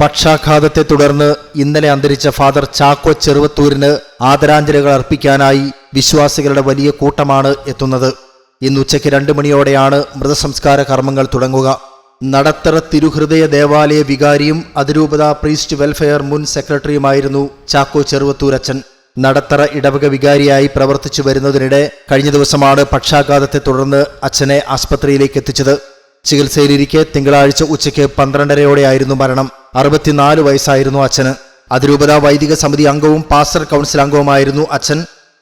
പക്ഷാഘാതത്തെ തുടർന്ന് ഇന്നലെ അന്തരിച്ച ഫാദർ ചാക്കോ ചെറുവത്തൂരിന് ആദരാഞ്ജലികൾ അർപ്പിക്കാനായി വിശ്വാസികളുടെ വലിയ കൂട്ടമാണ് എത്തുന്നത്. ഇന്ന് ഉച്ചയ്ക്ക് രണ്ട് മണിയോടെയാണ് മൃതസംസ്കാര കർമ്മങ്ങൾ തുടങ്ങുക. നടത്തറ തിരുഹൃദയ ദേവാലയ വികാരിയും അതിരൂപത പ്രീസ്റ്റ് വെൽഫെയർ മുൻ സെക്രട്ടറിയുമായിരുന്നു ചാക്കോ ചെറുവത്തൂരച്ചൻ നടത്തറ ഇടവക വികാരിയായി പ്രവർത്തിച്ചു വരുന്നതിനിടെ കഴിഞ്ഞ ദിവസമാണ് പക്ഷാഘാതത്തെ തുടർന്ന് അച്ഛനെ ആസ്പത്രിയിലേക്ക് എത്തിച്ചത്. ചികിത്സയിലിരിക്കെ തിങ്കളാഴ്ച ഉച്ചയ്ക്ക് പന്ത്രണ്ടരയോടെയായിരുന്നു മരണം. അറുപത്തിനാല് വയസ്സായിരുന്നു അച്ഛന്. അതിരൂപത വൈദിക സമിതി അംഗവും പാസ്റ്റർ കൗൺസിൽ അംഗവുമായിരുന്നു അച്ഛൻ.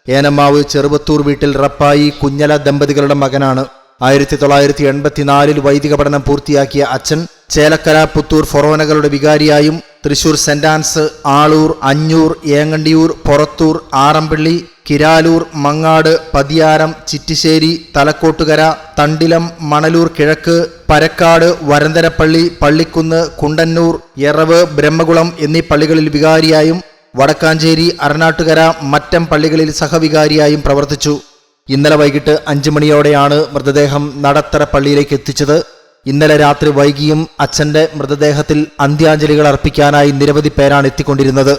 ഏനമ്മാവ് ചെറുവത്തൂർ വീട്ടിൽ റപ്പായി കുഞ്ഞല ദമ്പതികളുടെ മകനാണ്. ആയിരത്തി തൊള്ളായിരത്തി എൺപത്തിനാലിൽ വൈദിക പഠനം പൂർത്തിയാക്കിയ അച്ഛൻ ചേലക്കര പുത്തൂർ ഫൊറോനകളുടെ വികാരിയായും തൃശൂർ സെന്റ് ആൻസ് ആളൂർ അഞ്ഞൂർ ഏങ്ങണ്ടിയൂർ പുറത്തൂർ ആറമ്പള്ളി കിരാലൂർ മങ്ങാട് പതിയാരം ചിറ്റിശ്ശേരി തലക്കോട്ടുകര തണ്ടിലം മണലൂർ കിഴക്ക് പരക്കാട് വരന്തരപ്പള്ളി പള്ളിക്കുന്ന് കുണ്ടന്നൂർ എറവ് ബ്രഹ്മകുളം എന്നീ പള്ളികളിൽ വികാരിയായും വടക്കാഞ്ചേരി അറനാട്ടുകര മറ്റം പള്ളികളിൽ സഹവികാരിയായും പ്രവർത്തിച്ചു. ഇന്നലെ വൈകിട്ട് അഞ്ചു മണിയോടെയാണ് മൃതദേഹം നടത്തറ പള്ളിയിലേക്ക് എത്തിച്ചത്. ഇന്നലെ രാത്രി വൈകിയും അച്ഛന്റെ മൃതദേഹത്തിൽ അന്ത്യാഞ്ജലികൾ അർപ്പിക്കാനായി നിരവധി പേരാണ് എത്തിക്കൊണ്ടിരുന്നത്.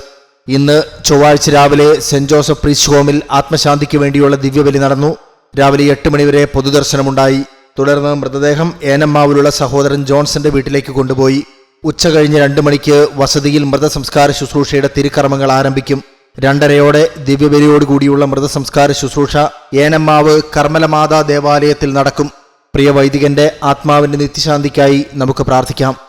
ഇന്ന് ചൊവ്വാഴ്ച രാവിലെ സെന്റ് ജോസഫ് പ്രീസ്റ്റ് ഹോമിൽ ആത്മശാന്തിക്ക് വേണ്ടിയുള്ള ദിവ്യബലി നടന്നു. രാവിലെ എട്ട് മണിവരെ പൊതുദർശനമുണ്ടായി. തുടർന്ന് മൃതദേഹം ഏനമ്മാവിലുള്ള സഹോദരൻ ജോൺസന്റെ വീട്ടിലേക്ക് കൊണ്ടുപോയി. ഉച്ച കഴിഞ്ഞ് രണ്ട് മണിക്ക് വസതിയിൽ മൃതസംസ്കാര ശുശ്രൂഷയുടെ തിരുക്കർമ്മങ്ങൾ ആരംഭിക്കും. രണ്ടരയോടെ ദിവ്യബലിയോടുകൂടിയുള്ള മൃതസംസ്കാര ശുശ്രൂഷ ഏനമ്മാവ് കർമ്മലമാതാ ദേവാലയത്തിൽ നടക്കും. പ്രിയ വൈദികന്റെ ആത്മാവിന്റെ നിത്യശാന്തിക്കായി നമുക്ക് പ്രാർത്ഥിക്കാം.